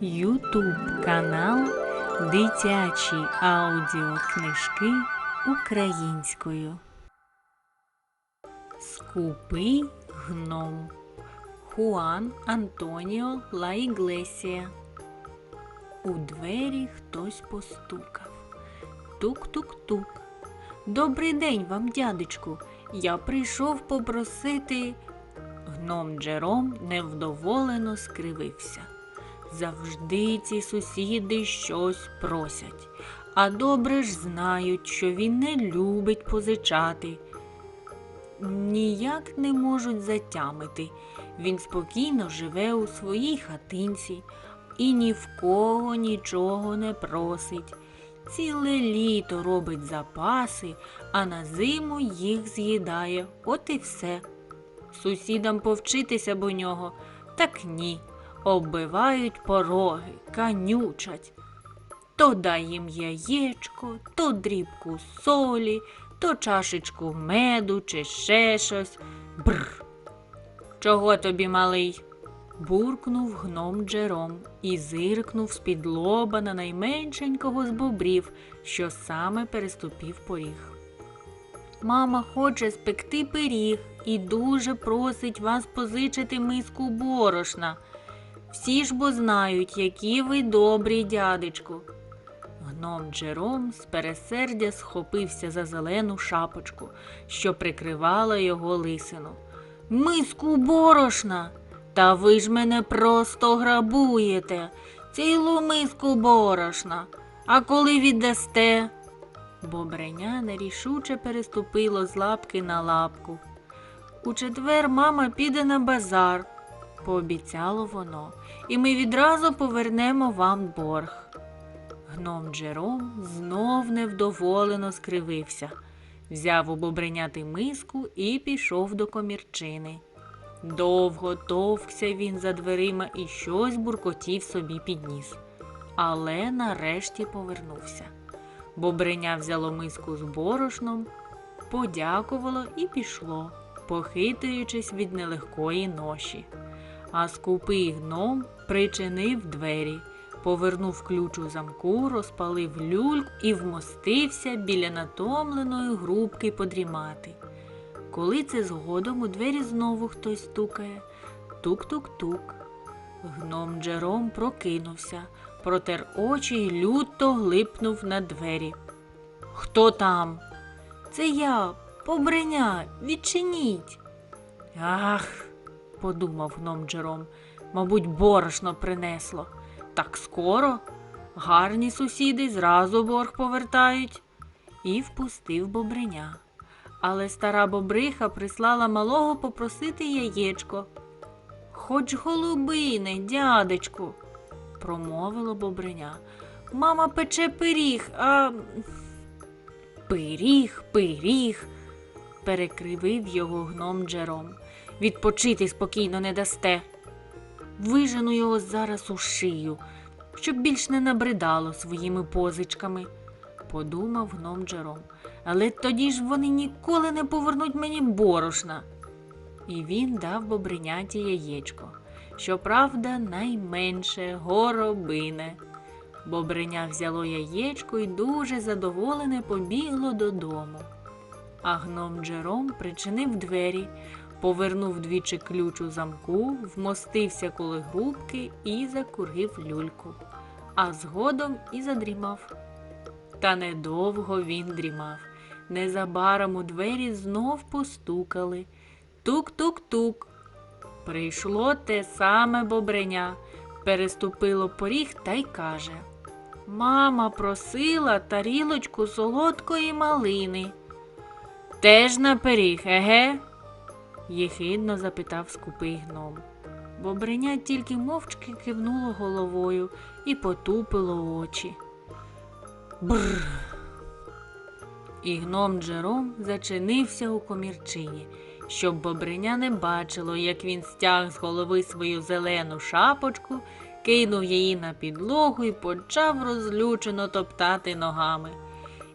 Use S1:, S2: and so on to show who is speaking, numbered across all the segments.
S1: Ютуб канал Дитячі аудіокнижки українською. Скупий гном Хуан Антоніо Лаіглесія. У двері хтось постукав. Тук-тук-тук. Добрий день вам, дядечку. Я прийшов попросити. Гном Джером невдоволено скривився. Завжди ці сусіди щось просять, а добре ж знають, що він не любить позичати. Ніяк не можуть затямити. Він спокійно живе у своїй хатинці і ні в кого нічого не просить. Ціле літо робить запаси, а на зиму їх з'їдає. От і все. Сусідам повчитися бо нього, так ні. Оббивають пороги, канючать. То дай їм яєчко, то дрібку солі, то чашечку меду чи ще щось. Бр. Чого тобі, малий? буркнув гном Джером і зиркнув з-під лоба на найменшенького з бобрів, що саме переступів поріг. Мама хоче спекти пиріг і дуже просить вас позичити миску борошна. Всі ж бо знають, які ви добрі, дядечку. Гном Джером з пересердя схопився за зелену шапочку, що прикривала його лисину. Миску борошна. Та ви ж мене просто грабуєте. Цілу миску борошна. А коли віддасте? Бобреня нерішуче переступило з лапки на лапку. У четвер мама піде на базар, пообіцяло воно, і ми відразу повернемо вам борг. Гном Джером знов невдоволено скривився, взяв у бобреняти миску і пішов до комірчини. Довго товкся він за дверима і щось буркотів собі підніс, але нарешті повернувся. Бобреня взяло миску з борошном, подякувало і пішло, похитуючись від нелегкої ноші. А скупий гном причинив двері, повернув ключ у замку, розпалив люльку і вмостився біля натомленої грубки подрімати. Коли це згодом у двері знову хтось стукає, тук-тук-тук. Гном Джером прокинувся, протер очі й люто глипнув на двері. Хто там? Це я, побреня, відчиніть. Ах, подумав гном Джером, мабуть, борошно принесло. Так скоро гарні сусіди зразу борг повертають. І впустив бобреня. Але стара бобриха прислала малого попросити яєчко. Хоч голубине, дядечку, промовило бобреня. Мама пече пиріг, а. Пиріг, пиріг, перекривив його гном Джером. Відпочити спокійно не дасте. Вижену його зараз у шию, щоб більш не набридало своїми позичками, подумав гном Джером. Але тоді ж вони ніколи не повернуть мені борошна. І він дав бобриняті яєчко. Щоправда, найменше горобине. Бобриня взяло яєчко і дуже задоволене побігло додому. А гном Джером причинив двері, повернув двічі ключ у замку, вмостився коло грубки і закурив люльку, а згодом і задрімав. Та недовго він дрімав. Незабаром у двері знов постукали. Тук-тук-тук. Прийшло те саме бобреня, переступило поріг та й каже Мама просила тарілочку солодкої малини. Теж на пиріг, еге? Єхидно запитав скупий гном. Бобреня тільки мовчки кивнуло головою і потупило очі. Бррр. І гном Джером зачинився у комірчині, щоб бобриня не бачило, як він стяг з голови свою зелену шапочку, кинув її на підлогу і почав розлючено топтати ногами.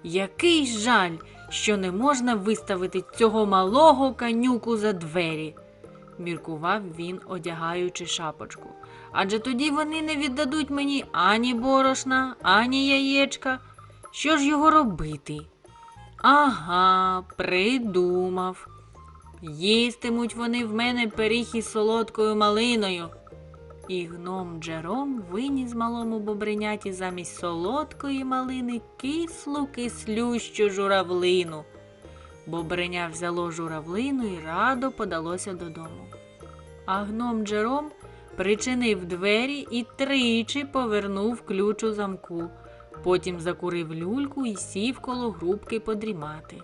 S1: Який жаль, що не можна виставити цього малого канюку за двері, міркував він, одягаючи шапочку. адже тоді вони не віддадуть мені ані борошна, ані яєчка. Що ж його робити? Ага, придумав. Їстимуть вони в мене пиріг із солодкою малиною. І гном Джером виніс малому бобриняті замість солодкої малини кислу кислющу журавлину. Бобриня взяло журавлину і радо подалося додому. А гном Джером причинив двері і тричі повернув ключ у замку. Потім закурив люльку і сів коло грубки подрімати.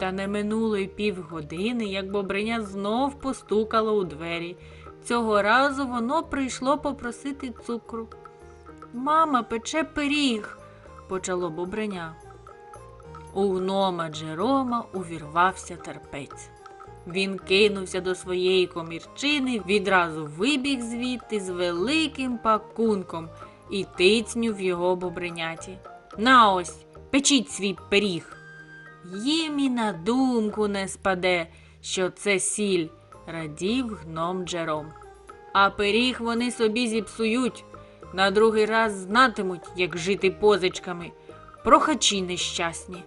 S1: Та не минуло й півгодини, як бобриня знов постукало у двері. Цього разу воно прийшло попросити цукру. Мама пече пиріг, почало бобриня. У гнома Джерома увірвався терпець. Він кинувся до своєї комірчини, відразу вибіг звідти з великим пакунком і тицнюв його бобриняті. На ось, печіть свій пиріг. Їм і на думку не спаде, що це сіль, радів гном Джером. А пиріг вони собі зіпсують, на другий раз знатимуть, як жити позичками, прохачі нещасні.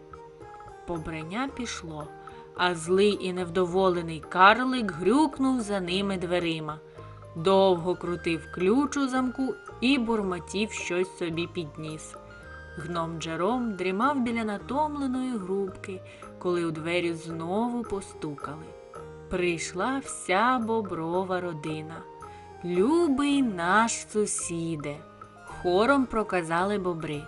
S1: Побреня пішло, а злий і невдоволений карлик грюкнув за ними дверима. Довго крутив ключ у замку і бурмотів щось собі підніс. Гном Джером дрімав біля натомленої грубки, коли у двері знову постукали. Прийшла вся боброва родина. Любий наш сусіде, хором проказали бобри.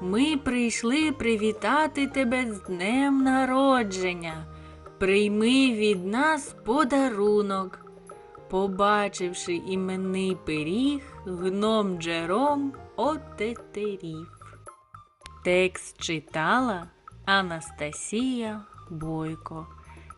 S1: Ми прийшли привітати тебе з днем народження. Прийми від нас подарунок. Побачивши іменний пиріг, гном Джером отетерів. Текст читала Анастасія Бойко.